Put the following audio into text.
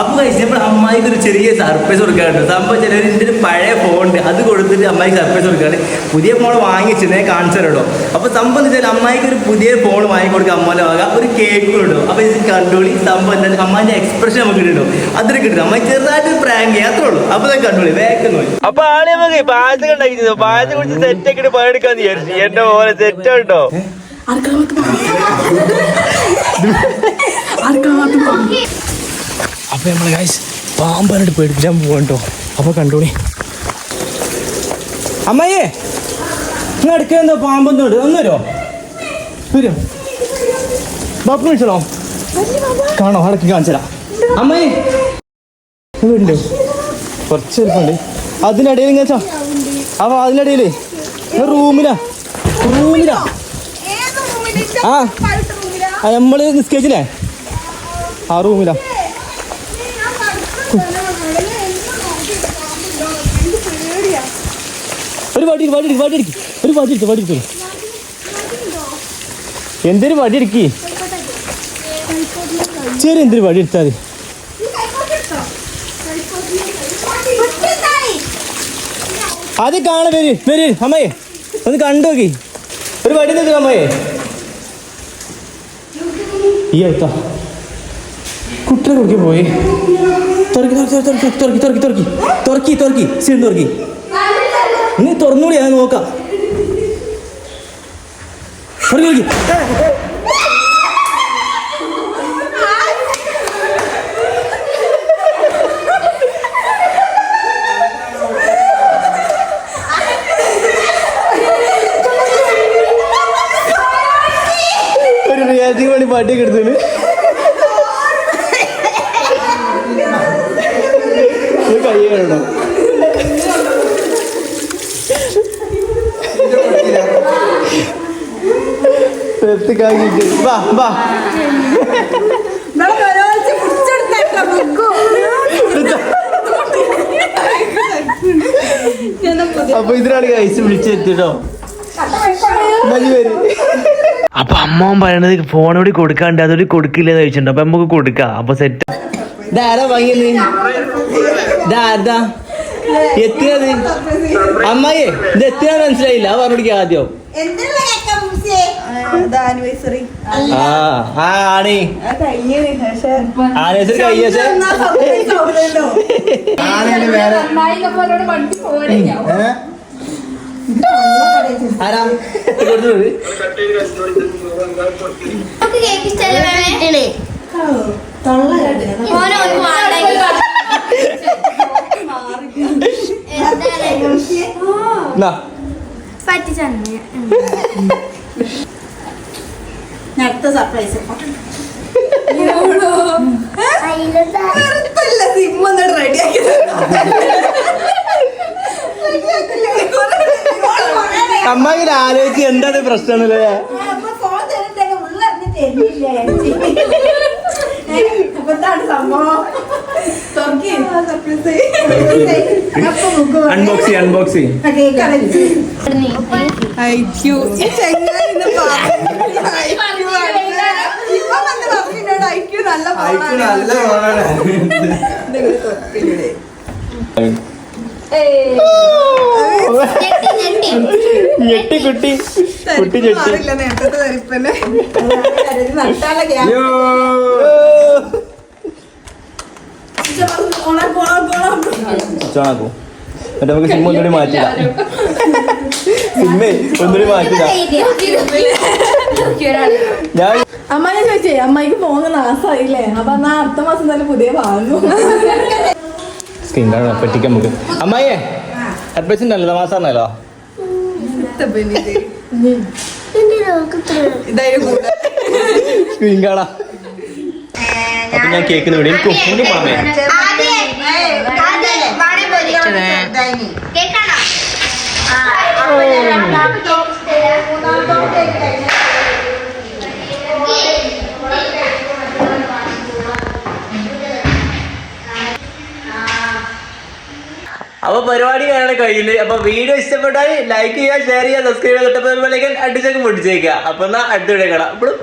അപ്പൊ കഴിച്ച് നമ്മൾ അമ്മായിക്ക് ഒരു ചെറിയ സർപ്രൈസ് കൊടുക്കാറുണ്ട് സംഭവം ചിലർ ഇതിന്റെ പഴയ ഫോൺ അത് കൊടുത്തിട്ട് അമ്മായിക്ക് സർപ്രൈസ് കൊടുക്കാണ് പുതിയ ഫോൺ വാങ്ങിച്ചു ഞാൻ കാണിച്ചു തരട്ടോ അപ്പൊ സംഭവം എന്ന് വെച്ചാൽ അമ്മായിക്ക് ഒരു പുതിയ ഫോൺ വാങ്ങി കൊടുക്കുക അമ്മാന്റെ വക ഒരു കേക്ക് കിട്ടും അപ്പൊ ഇത് കണ്ടോളി. സംഭവം എന്താ അമ്മാന്റെ എക്സ്പ്രഷൻ നമുക്ക് കിട്ടും അതൊക്കെ കിട്ടും അമ്മായി ചെറുതായിട്ട് പ്രാങ്ക് അത്രേ ഉള്ളൂ. അപ്പൊ ഞാൻ കണ്ടോളി. വേഗം അപ്പൊ ആളെ നമുക്ക് പാചകം ഉണ്ടാക്കി പാചകം കുറിച്ച് സെറ്റ് ഒക്കെ പണിയെടുക്കാന്ന് വിചാരിച്ചു. എന്റെ പോലെ സെറ്റ് ഉണ്ടോ? അപ്പൊ നമ്മൾ ഗൈസ് പാമ്പാനായിട്ട് പേടിപ്പിച്ചാൻ പോകണ്ടോ അപ്പോൾ കണ്ടോളി അമ്മയെ നിങ്ങൾ എടുക്കുന്നോ പാമ്പൊന്നും ഉണ്ട്. ഒന്ന് വരുമോ വരും ബാപ്പ വിളിച്ചോ കാണോ? അടക്കി കാണിച്ചരാ അമ്മയെ. വീടുണ്ട് കുറച്ച് ചെറുപ്പുണ്ട് അതിനിടയിൽ ഇങ്ങനെ വെച്ചോ. അപ്പോൾ അതിനിടയിൽ റൂമിലാ. റൂമിലാ. ആ. നമ്മൾ നിസ്കരിച്ചില്ലേ? ആ റൂമിലാ. ഒരു വടി വടി വടി അടിക്ക് ഒരു വടി എടുത്തു വടി എടുത്തു എന്തൊരു വടി എടുക്കി? ചെറിയ എന്തൊരു വടി എടുത്താൽ അത് കാണാൻ വരി വരി അമ്മയെ. ഒന്ന് കണ്ടു നോക്കി. ഒരു വടി തരൂ അമ്മയെ. ഈ അടുത്ത. കുട്ടികൾക്ക് പോയി. തുറക്കി തുറക്കി തുറക്കി തുറക്കി തുറക്കി തുറക്കി തുറക്കി. സീൻ തുറക്കി. നീ തുറന്നൂടി ഞാൻ നോക്കാം. തുറക്കി തുറക്കി. ഒരു റിയാലിറ്റി വേണ്ടി പാട്ടിയൊക്കെ എടുത്തു എത്തിക്കാക്കിട്ട് വാ വാ. അപ്പൊ ഇതിനാണ് കഴിച്ച് വിളിച്ചെത്തിട്ടോ. അപ്പൊ അമ്മ പറയണത് ഫോണോട് കൊടുക്കാണ്ട് അതൊരു കൊടുക്കില്ലെന്ന് ചോദിച്ചിട്ടുണ്ട്. അപ്പൊ നമുക്ക് കൊടുക്കാം. അപ്പൊ സെറ്റ് ധാരാ വാങ്ങിയത്? ഇതാരതാ എത്തിയത്? അമ്മായി ഇത് എത്തിയാ മനസ്സിലായില്ല. അത് പറഞ്ഞു ആദ്യം. ആനിവേഴ്സറി. ആ ആ ആണേ. ആനേശ്വരി കയ്യ ആരാ? കൊടുത്തത് എന്നാ അടുത്ത സർപ്രൈസ് സിം ഒന്ന് റെഡി ആക്കി അമ്മായി ആലോചിച്ച് എന്താണ് പ്രശ്നം എന്താണ് സംഭവം? അൺബോക്സ് അൺബോക്സ് ഐക്യു നല്ല? ഞെട്ടി കുട്ടി. കുട്ടി ഞെട്ടി. നേട്ടത്തെ ഇത് നട്ടാല ചാക്കും എന്നിട്ട് നമുക്ക് സിം ഒന്നുകൂടി മാറ്റില്ല സിമ്മേ ഒന്നുകൂടി മാറ്റില്ല ഞാൻ അമ്മായി ചോദിച്ചേ അമ്മായിക്ക് പോകുന്ന നാസായില്ലേ അപ്പൊ എന്നാ അടുത്ത മാസം തന്നെ പുതിയ വാങ്ങും. സ്ക്രീൻ കാണാൻ പറ്റിക്കാൻ നമുക്ക്. അമ്മായിയെ അഡ്വൈസ് ഇതായാലും കൂടെ സ്ക്രീൻ കാണാം അപ്പൊ ഞാൻ കേക്കിന് വേണ്ടി എനിക്ക് ഒന്നും മാമേ അപ്പൊ പരിപാടി കാണാൻ കഴിയില്ല അപ്പൊ വീഡിയോ ഇഷ്ടപ്പെട്ടാൽ ലൈക്ക് ചെയ്യുക ഷെയർ ചെയ്യുക സബ്സ്ക്രൈബ് ചെയ്യാൻ തൊട്ടപ്പോൾ അടിച്ചൊക്കെ പൊട്ടിച്ചേക്കുക. അപ്പൊ എന്നാ അടുത്ത വീഡിയോ കാണാം. അപ്പോഴും